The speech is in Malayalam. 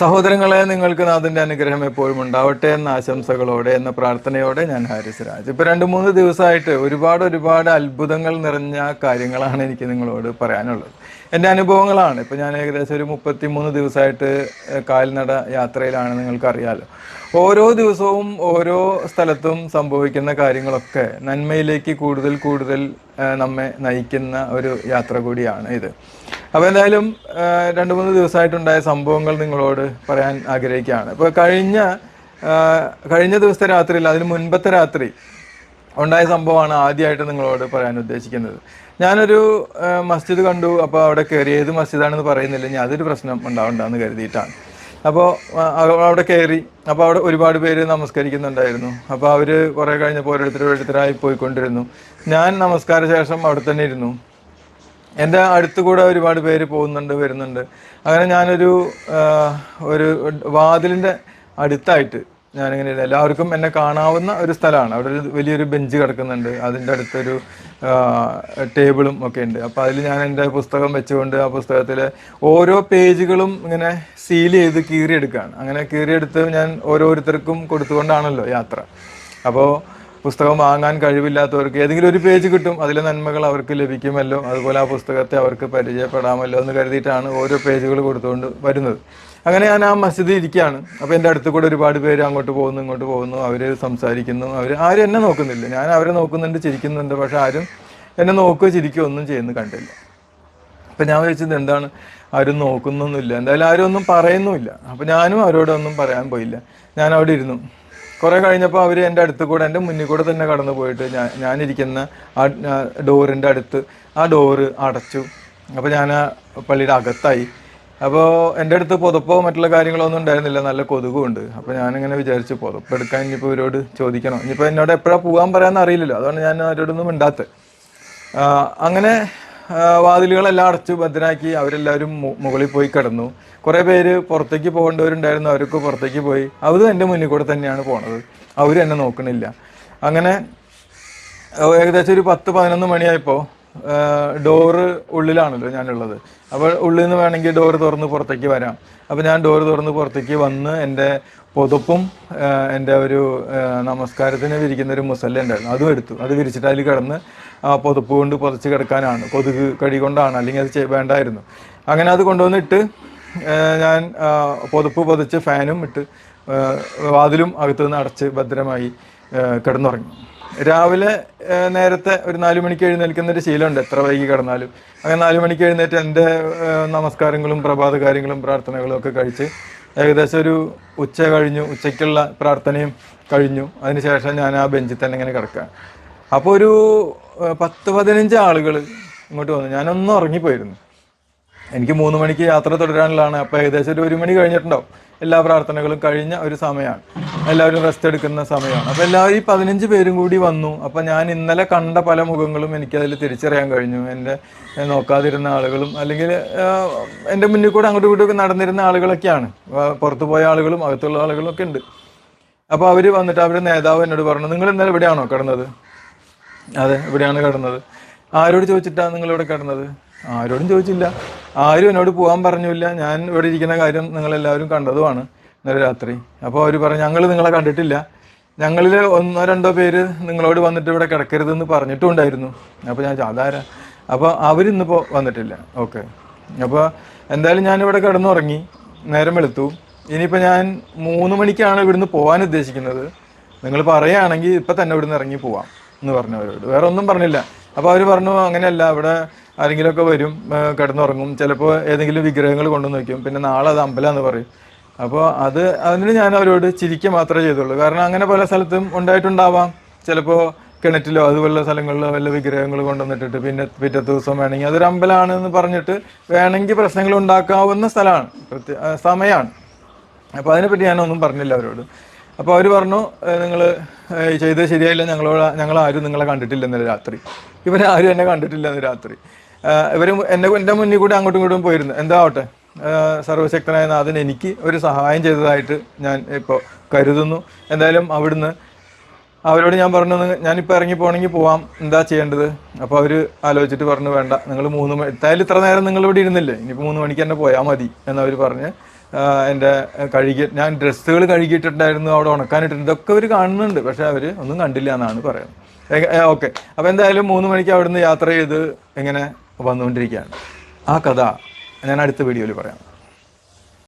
സഹോദരങ്ങളെ നിങ്ങൾക്ക് നാഥന്റെ അനുഗ്രഹം എപ്പോഴും ഉണ്ടാവട്ടെ എന്ന ആശംസകളോടെ എന്ന പ്രാർത്ഥനയോടെ ഞാൻ ഹാരിസ് രാജ് ഇപ്പോൾ രണ്ട് മൂന്ന് ദിവസമായിട്ട് ഒരുപാട് ഒരുപാട് അത്ഭുതങ്ങൾ നിറഞ്ഞ കാര്യങ്ങളാണ് എനിക്ക് നിങ്ങളോട് പറയാനുള്ളത്. എന്റെ അനുഭവങ്ങളാണ്. ഇപ്പോൾ ഞാൻ ഏകദേശം ഒരു മുപ്പത്തി മൂന്ന് ദിവസമായിട്ട് കാൽനട യാത്രയിലാണ് നിങ്ങൾക്കറിയാലോ. ഓരോ ദിവസവും ഓരോ സ്ഥലത്തും സംഭവിക്കുന്ന കാര്യങ്ങളൊക്കെ നന്മയിലേക്ക് കൂടുതൽ കൂടുതൽ നമ്മെ നയിക്കുന്ന ഒരു യാത്ര കൂടിയാണ് ഇത്. അപ്പോൾ എന്തായാലും രണ്ടു മൂന്ന് ദിവസമായിട്ടുണ്ടായ സംഭവങ്ങൾ നിങ്ങളോട് പറയാൻ ആഗ്രഹിക്കുകയാണ്. ഇപ്പോൾ കഴിഞ്ഞ കഴിഞ്ഞ ദിവസത്തെ രാത്രിയിൽ അതിന് മുൻപത്തെ രാത്രി ഉണ്ടായ സംഭവമാണ് ആദ്യമായിട്ട് നിങ്ങളോട് പറയാൻ ഉദ്ദേശിക്കുന്നത്. ഞാനൊരു മസ്ജിദ് കണ്ടു അപ്പോൾ അവിടെ കയറി ഏത് മസ്ജിദാണെന്ന് പറയുന്നില്ല ഞാൻ അതൊരു പ്രശ്നം ഉണ്ടാവണ്ടെന്ന് കരുതിയിട്ടാണ്. അപ്പോൾ അവിടെ കയറി അപ്പോൾ അവിടെ ഒരുപാട് പേര് നമസ്കരിക്കുന്നുണ്ടായിരുന്നു. അപ്പോൾ അവർ കുറേ കഴിഞ്ഞപ്പോൾ ഓരോരുത്തർ ഓരോരുത്തരായി പോയിക്കൊണ്ടിരുന്നു. ഞാൻ നമസ്കാര ശേഷം അവിടെ തന്നെ ഇരുന്നു. എന്റെ അടുത്ത് കൂടെ ഒരുപാട് പേര് പോകുന്നുണ്ട് വരുന്നുണ്ട്. അങ്ങനെ ഞാനൊരു ഒരു വാതിലിന്റെ അടുത്തായിട്ട് ഞാനിങ്ങനെ എല്ലാവർക്കും എന്നെ കാണാവുന്ന ഒരു സ്ഥലമാണ്. അവിടെ ഒരു വലിയൊരു ബെഞ്ച് കിടക്കുന്നുണ്ട്. അതിന്റെ അടുത്തൊരു ടേബിളും ഒക്കെ ഉണ്ട്. അപ്പോൾ അതിൽ ഞാൻ എന്റെ പുസ്തകം വെച്ചുകൊണ്ട് ആ പുസ്തകത്തിലെ ഓരോ പേജുകളും ഇങ്ങനെ സീൽ ചെയ്ത് കീറിയെടുക്കുകയാണ്. അങ്ങനെ കീറിയെടുത്ത് ഞാൻ ഓരോരുത്തർക്കും കൊടുത്തുകൊണ്ടാണല്ലോ യാത്ര. അപ്പോൾ പുസ്തകം വാങ്ങാൻ കഴിവില്ലാത്തവർക്ക് ഏതെങ്കിലും ഒരു പേജ് കിട്ടും അതിലെ നന്മകൾ അവർക്ക് ലഭിക്കുമല്ലോ. അതുപോലെ ആ പുസ്തകത്തെ അവർക്ക് പരിചയപ്പെടാമല്ലോ എന്ന് കരുതിയിട്ടാണ് ഓരോ പേജുകൾ കൊടുത്തുകൊണ്ട് വരുന്നത്. അങ്ങനെ ഞാൻ ആ മസ്ജിദിൽ ഇരിക്കുകയാണ്. അപ്പോൾ എന്റെ അടുത്ത് കൂടെ ഒരുപാട് പേര് അങ്ങോട്ട് പോകുന്നു ഇങ്ങോട്ട് പോകുന്നു. അവർ സംസാരിക്കുന്നു. അവർ ആരും എന്നെ നോക്കുന്നില്ല. ഞാൻ അവരെ നോക്കുന്നുണ്ട് ചിരിക്കുന്നുണ്ട്. പക്ഷെ ആരും എന്നെ നോക്കുകയോ ചിരിക്കുകയോ ഒന്നും ചെയ്യുന്നു കണ്ടില്ല. അപ്പം ഞാൻ വിചാരിച്ചത് എന്താണ്? ആരും നോക്കുന്നൊന്നുമില്ല എന്തായാലും ആരും ഒന്നും പറയുന്നുമില്ല. അപ്പം ഞാനും അവരോടൊന്നും പറയാൻ പോയില്ല. ഞാൻ അവിടെ ഇരുന്നു. കുറേ കഴിഞ്ഞപ്പോൾ അവർ എന്റെ അടുത്ത് കൂടെ എന്റെ മുന്നിൽ കൂടെ തന്നെ കടന്നു പോയിട്ട് ഞാൻ ഞാനിരിക്കുന്ന ആ ഡോറിന്റെ അടുത്ത് ആ ഡോറ് അടച്ചു. അപ്പോൾ ഞാൻ ആ പള്ളിയുടെ അകത്തായി. അപ്പോൾ എന്റെ അടുത്ത് പുതപ്പോ മറ്റുള്ള കാര്യങ്ങളോ ഒന്നും ഉണ്ടായിരുന്നില്ല. നല്ല കൊതുകുണ്ട്. അപ്പോൾ ഞാനിങ്ങനെ വിചാരിച്ചു പുതപ്പ് എടുക്കാൻ ഇനിയിപ്പോൾ ഇവരോട് ചോദിക്കണം. ഇനിയിപ്പോൾ എന്നോട് എപ്പോഴാണ് പോകാൻ പറയാമെന്ന് അറിയില്ലല്ലോ. അതുകൊണ്ട് ഞാൻ അവരോടൊന്നും മിണ്ടാത്തത് അങ്ങനെ വാതിലുകളെല്ലാം അടച്ച് ഭദ്രനാക്കി അവരെല്ലാവരും മുകളിൽ പോയി കിടന്നു. കുറേ പേര് പുറത്തേക്ക് പോകേണ്ടവരുണ്ടായിരുന്നു അവരൊക്കെ പുറത്തേക്ക് പോയി. അവരും എന്റെ മുന്നിൽ കൂടെ തന്നെയാണ് പോണത്. അവരും എന്നെ നോക്കണില്ല. അങ്ങനെ ഏകദേശം ഒരു പത്ത് പതിനൊന്ന് മണിയായപ്പോൾ ഡോറ് ഉള്ളിലാണല്ലോ ഞാനുള്ളത്. അപ്പോൾ ഉള്ളിൽ നിന്ന് വേണമെങ്കിൽ ഡോറ് തുറന്ന് പുറത്തേക്ക് വരാം. അപ്പോൾ ഞാൻ ഡോറ് തുറന്ന് പുറത്തേക്ക് വന്ന് എന്റെ പുതപ്പും എന്റെ ഒരു നമസ്കാരത്തിന് വിരിക്കുന്ന ഒരു മുസല്ല ഉണ്ടായിരുന്നു. അതും എടുത്തു. അത് വിരിച്ചിട്ട് അതിൽ കിടന്ന് പുതപ്പ് കൊണ്ട് പുതച്ച് കിടക്കാനാണ്. കൊതുക് കടി കൊണ്ടാണ്. അല്ലെങ്കിൽ അത് വേണ്ടായിരുന്നു. അങ്ങനെ അത് കൊണ്ടുവന്നിട്ട് ഞാൻ പൊതുപ്പ് പുതച്ച് ഫാനും ഇട്ട് വാതിലും അകത്തുനിന്ന് അടച്ച് ഭദ്രമായി കിടന്നുറങ്ങി. രാവിലെ നേരത്തെ ഒരു നാല് മണിക്ക് എഴുന്നേൽക്കുന്ന ഒരു ശീലമുണ്ട്. എത്ര വൈകി കിടന്നാലും. അങ്ങനെ നാല് മണിക്ക് എഴുന്നേറ്റ് എന്റെ നമസ്കാരങ്ങളും പ്രഭാത കാര്യങ്ങളും പ്രാർത്ഥനകളും ഒക്കെ കഴിച്ച് ഏകദേശം ഒരു ഉച്ച കഴിഞ്ഞു. ഉച്ചയ്ക്കുള്ള പ്രാർത്ഥനയും കഴിഞ്ഞു. അതിനുശേഷം ഞാൻ ആ ബെഞ്ചിൽ തന്നെ ഇങ്ങനെ കിടക്കുക അപ്പോൾ ഒരു പത്ത് പതിനഞ്ച് ആളുകൾ ഇങ്ങോട്ട് വന്നു. ഞാനൊന്നും ഉറങ്ങിപ്പോയിരുന്നു. എനിക്ക് മൂന്ന് മണിക്ക് യാത്ര തുടരാനുള്ളതാണ്. അപ്പോൾ ഏകദേശം ഒരു ഒരു മണി കഴിഞ്ഞിട്ടുണ്ടാവും. എല്ലാ പ്രാർത്ഥനകളും കഴിഞ്ഞ ഒരു സമയമാണ്. എല്ലാവരും റെസ്റ്റ് എടുക്കുന്ന സമയമാണ്. അപ്പോൾ എല്ലാവരും ഈ പതിനഞ്ച് പേരും കൂടി വന്നു. അപ്പോൾ ഞാൻ ഇന്നലെ കണ്ട പല മുഖങ്ങളും എനിക്കതിൽ തിരിച്ചറിയാൻ കഴിഞ്ഞു. എന്റെ നോക്കാതിരുന്ന ആളുകളും അല്ലെങ്കിൽ എന്റെ മുന്നിൽ കൂടെ അങ്ങോട്ടും ഇങ്ങോട്ടും നടന്നിരുന്ന ആളുകളൊക്കെയാണ്. പുറത്തു പോയ ആളുകളും അകത്തുള്ള ആളുകളും ഒക്കെ ഉണ്ട്. അപ്പോൾ അവർ വന്നിട്ട് അവരുടെ നേതാവ് എന്നോട് പറഞ്ഞു നിങ്ങൾ ഇന്നലെ ഇവിടെയാണോ കിടന്നത്? അതെ ഇവിടെയാണ് കിടന്നത്. ആരോട് ചോദിച്ചിട്ടാണ് നിങ്ങളിവിടെ കിടന്നത്? ആരോടും ചോദിച്ചില്ല. ആരും എന്നോട് പോകാൻ പറഞ്ഞില്ല ഞാൻ ഇവിടെ ഇരിക്കുന്ന കാര്യം നിങ്ങളെല്ലാവരും കണ്ടതുമാണ് ഇന്നലെ രാത്രി. അപ്പോൾ അവർ പറഞ്ഞു ഞങ്ങൾ നിങ്ങളെ കണ്ടിട്ടില്ല. ഞങ്ങളിൽ ഒന്നോ രണ്ടോ പേര് നിങ്ങളോട് വന്നിട്ട് ഇവിടെ കിടക്കരുതെന്ന് പറഞ്ഞിട്ടുണ്ടായിരുന്നു. അപ്പോൾ ഞാൻ അതാരാ? അപ്പോൾ അവരിന്നിപ്പോൾ വന്നിട്ടില്ല. ഓക്കെ. അപ്പോൾ എന്തായാലും ഞാനിവിടെ കിടന്നുറങ്ങി. നേരം വെളുത്തു. ഇനിയിപ്പോൾ ഞാൻ മൂന്ന് മണിക്കാണ് ഇവിടുന്ന് പോകാൻ ഉദ്ദേശിക്കുന്നത്. നിങ്ങൾ പറയുകയാണെങ്കിൽ ഇപ്പം തന്നെ ഇവിടുന്ന് ഇറങ്ങി പോവാം എന്ന് പറഞ്ഞു അവരോട്. വേറെ ഒന്നും പറഞ്ഞില്ല. അപ്പോൾ അവർ പറഞ്ഞു അങ്ങനെയല്ല. ഇവിടെ ആരെങ്കിലുമൊക്കെ വരും കിടന്നുറങ്ങും. ചിലപ്പോൾ ഏതെങ്കിലും വിഗ്രഹങ്ങൾ കൊണ്ടുവന്ന് വയ്ക്കും പിന്നെ നാളെ അത് അമ്പലമെന്ന് പറയും. അപ്പോൾ അത് അതിന് ഞാൻ അവരോട് ചിരിക്കുക മാത്രമേ ചെയ്തുള്ളൂ. കാരണം അങ്ങനെ പല സ്ഥലത്തും ഉണ്ടായിട്ടുണ്ടാവാം. ചിലപ്പോൾ കിണറ്റിലോ അതുപോലുള്ള സ്ഥലങ്ങളിലോ വല്ല വിഗ്രഹങ്ങൾ കൊണ്ടുവന്നിട്ടിട്ട് പിന്നെ പിറ്റത്തെ ദിവസം വേണമെങ്കിൽ അതൊരു അമ്പലമാണ് എന്ന് പറഞ്ഞിട്ട് വേണമെങ്കിൽ പ്രശ്നങ്ങൾ ഉണ്ടാക്കാവുന്ന സ്ഥലമാണ്. സമയമാണ്. അപ്പോൾ അതിനെപ്പറ്റി ഞാനൊന്നും പറഞ്ഞില്ല അവരോട്. അപ്പോൾ അവർ പറഞ്ഞു നിങ്ങൾ ചെയ്തത് ശരിയായില്ല. ഞങ്ങളോട് ഞങ്ങളാരും നിങ്ങളെ കണ്ടിട്ടില്ല ഇന്നലെ രാത്രി. ഇവരാരും എന്നെ കണ്ടിട്ടില്ല ഇന്ന് രാത്രി ഇവർ എന്നെ എന്റെ മുന്നിൽ കൂടി അങ്ങോട്ടും ഇങ്ങോട്ടും പോയിരുന്നു. എന്താവട്ടെ സർവശക്തനായ നാഥൻ എനിക്ക് ഒരു സഹായം ചെയ്തതായിട്ട് ഞാൻ ഇപ്പോൾ കരുതുന്നു. എന്തായാലും അവിടുന്ന് അവരോട് ഞാൻ പറഞ്ഞു "നിങ്ങ- ഞാനിപ്പോൾ ഇറങ്ങി പോകണമെങ്കിൽ പോവാം. എന്താ ചെയ്യേണ്ടത്? അപ്പോൾ അവർ ആലോചിച്ചിട്ട് പറഞ്ഞു വേണ്ട നിങ്ങൾ മൂന്ന് എന്തായാലും ഇത്ര നേരം നിങ്ങളിവിടെ ഇരുന്നില്ലേ? ഇനിയിപ്പോൾ മൂന്ന് മണിക്ക് തന്നെ പോയാൽ മതി. എന്നവർ പറഞ്ഞ് എന്റെ കഴുകി ഞാൻ ഡ്രസ്സുകൾ കഴുകിയിട്ടുണ്ടായിരുന്നു അവിടെ ഉണക്കാനിട്ടുണ്ട് ഇതൊക്കെ അവർ കാണുന്നുണ്ട് പക്ഷേ അവർ ഒന്നും കണ്ടില്ല എന്നാണ് പറയുന്നത്. ഓക്കെ. അപ്പോൾ എന്തായാലും മൂന്ന് മണിക്ക് അവിടുന്ന് യാത്ര ചെയ്ത് ഇങ്ങനെ വന്നുകൊണ്ടിരിക്കുകയാണ്. ആ കഥ ഞാൻ അടുത്ത വീഡിയോയിൽ പറയാം.